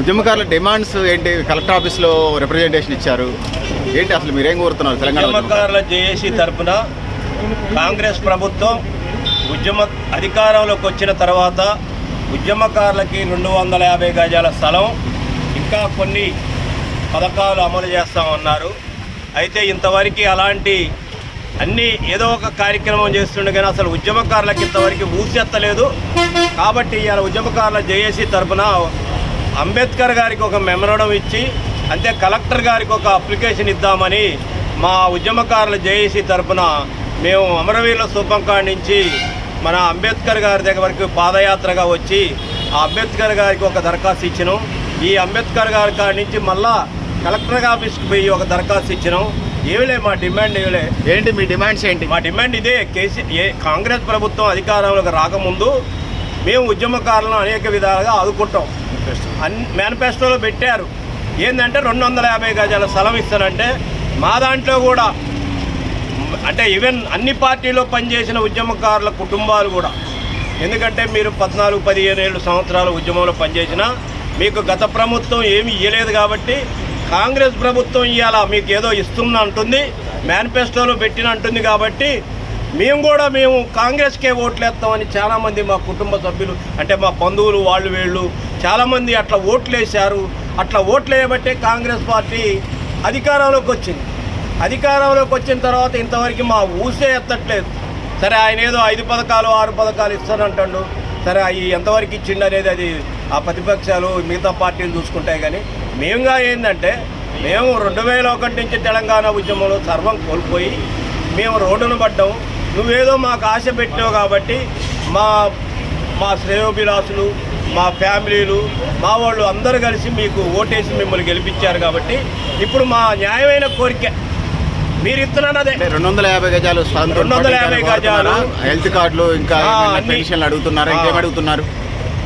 ఉద్యమకారుల డిమాండ్స్ ఏంటి? కలెక్టర్ ఆఫీస్లో రిప్రజెంటేషన్ ఇచ్చారు. ఏంటి అసలు మీరేం కోరుతున్నారు తెలంగాణ ఉద్యమకారులు? జేఏసీ తరపున కాంగ్రెస్ ప్రభుత్వం ఉద్యమ అధికారంలోకి వచ్చిన తర్వాత ఉద్యమకారులకి రెండు వందల యాభై గజాల స్థలం ఇంకా కొన్ని పథకాలు అమలు చేస్తామన్నారు. అయితే ఇంతవరకు అలాంటి అన్నీ ఏదో ఒక కార్యక్రమం చేస్తుండే కానీ అసలు ఉద్యమకారులకు ఇంతవరకు ఊసెత్తలేదు. కాబట్టి ఇవాళ ఉద్యమకారుల జేఏసీ తరపున అంబేద్కర్ గారికి ఒక మెమరడం ఇచ్చి అంతే కలెక్టర్ గారికి ఒక అప్లికేషన్ ఇద్దామని మా ఉద్యమకారుల జేఏసీ తరపున మేము అమరవీరుల స్థూపం కాడి నుంచి మన అంబేద్కర్ గారి దగ్గర వరకు పాదయాత్రగా వచ్చి ఆ అంబేద్కర్ గారికి ఒక దరఖాస్తు ఇచ్చినాం. ఈ అంబేద్కర్ గారి కాడి నుంచి మళ్ళా కలెక్టర్ ఆఫీస్కి పోయి ఒక దరఖాస్తు ఇచ్చినాం. ఏమిలే మా డిమాండ్ ఏమిలే ఏంటి మీ డిమాండ్స్ ఏంటి? మా డిమాండ్ ఇదే కేసీ కాంగ్రెస్ ప్రభుత్వం అధికారంలోకి రాకముందు మేము ఉద్యమకారులను అనేక విధాలుగా ఆదుకుంటాం. అన్ మేనిఫెస్టోలో పెట్టారు. ఏంటంటే రెండు వందల యాభై గజాల స్థలం ఇస్తానంటే మా దాంట్లో కూడా అంటే ఈవెన్ అన్ని పార్టీలో పనిచేసిన ఉద్యమకారుల కుటుంబాలు కూడా. ఎందుకంటే మీరు పద్నాలుగు పదిహేను ఏళ్ళు సంవత్సరాల ఉద్యమంలో పనిచేసినా మీకు గత ప్రభుత్వం ఏమి ఇవ్వలేదు కాబట్టి కాంగ్రెస్ ప్రభుత్వం ఇవాళ మీకు ఏదో ఇస్తున్నా అంటుంది మేనిఫెస్టోలో పెట్టిన అంటుంది కాబట్టి మేము కూడా మేము కాంగ్రెస్కే ఓట్లు వేస్తామని చాలామంది మా కుటుంబ సభ్యులు అంటే మా బంధువులు వాళ్ళు వీళ్ళు చాలామంది అట్లా ఓట్లు వేశారు అట్లా ఓట్లు వేయబట్టే కాంగ్రెస్ పార్టీ అధికారంలోకి వచ్చింది. అధికారంలోకి వచ్చిన తర్వాత ఇంతవరకు మా ఊసే ఎత్తట్లేదు. సరే ఆయన ఏదో ఐదు పథకాలు ఆరు పథకాలు ఇస్తానంటాడు. సరే అవి ఎంతవరకు ఇచ్చిండు అనేది అది ఆ ప్రతిపక్షాలు మిగతా పార్టీలు చూసుకుంటాయి కానీ మేముగా ఏంటంటే మేము రెండు వేల ఒకటి నుంచి తెలంగాణ ఉద్యమంలో సర్వం కోల్పోయి మేము రోడ్డును పడ్డాం నువ్వేదో మాకు ఆశ పెట్టావు కాబట్టి మా మా శ్రేయోభిలాసులు మా ఫ్యామిలీలు మా వాళ్ళు అందరూ కలిసి మీకు ఓటేసి మిమ్మల్ని గెలిపించారు కాబట్టి ఇప్పుడు మా న్యాయమైన కోరిక మీరు అంటే రెండు వందల యాభై గజాలు రెండు వందల యాభై గజాలు. హెల్త్ కార్డులు ఇంకా. పెన్షన్లు అడుగుతున్నారు. ఇంకేం అడుగుతున్నారు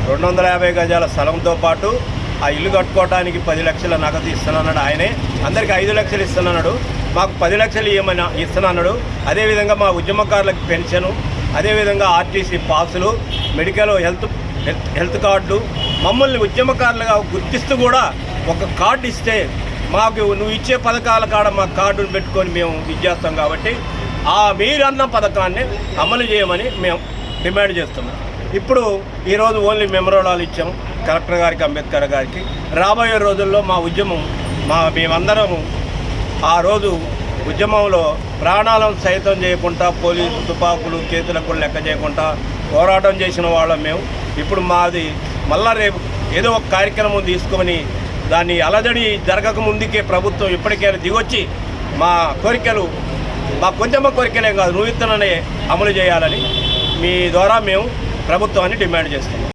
రెండు వందల యాభై గజాల స్థలంతో పాటు ఆ ఇల్లు కట్టుకోవడానికి పది లక్షల నగదు ఇస్తున్నాడు ఆయనే అందరికి ఐదు లక్షలు ఇస్తున్నాడు మాకు పది లక్షలు ఇవ్వమని ఇస్తున్నాడు అదేవిధంగా మా ఉద్యమకారులకు పెన్షను అదేవిధంగా ఆర్టీసీ పాసులు medical health health health card మమ్మల్ని ఉద్యమకారులుగా గుర్తిస్తూ కూడా ఒక కార్డు ఇస్తే మాకు నువ్వు ఇచ్చే పథకాల కాడ మా కార్డును పెట్టుకొని మేము ఇచ్చేస్తాం కాబట్టి ఆ మీరన్న పథకాన్ని అమలు చేయమని మేము డిమాండ్ చేస్తున్నాం. ఇప్పుడు ఈరోజు ఓన్లీ మెమరోడాలు ఇచ్చాము కలెక్టర్ గారికి అంబేద్కర్ గారికి. రాబోయే రోజుల్లో మా ఉద్యమం మా మేమందరము ఆ రోజు ఉద్యమంలో ప్రాణాలను సైతం చేయకుండా పోలీసు తుపాకులు చేతులకు లెక్క చేయకుండా పోరాటం చేసిన వాళ్ళం మేము. ఇప్పుడు మాది మళ్ళా రేపు ఏదో ఒక కార్యక్రమం తీసుకొని దాన్ని అలజడి జరగక ముందుకే ప్రభుత్వం ఇప్పటికైనా దిగొచ్చి మా కోరికలు మా కొంచెం కోరికలే కాదు నూతననే అమలు చేయాలని మీ ద్వారా మేము ప్రభుత్వాన్ని డిమాండ్ చేస్తున్నాం.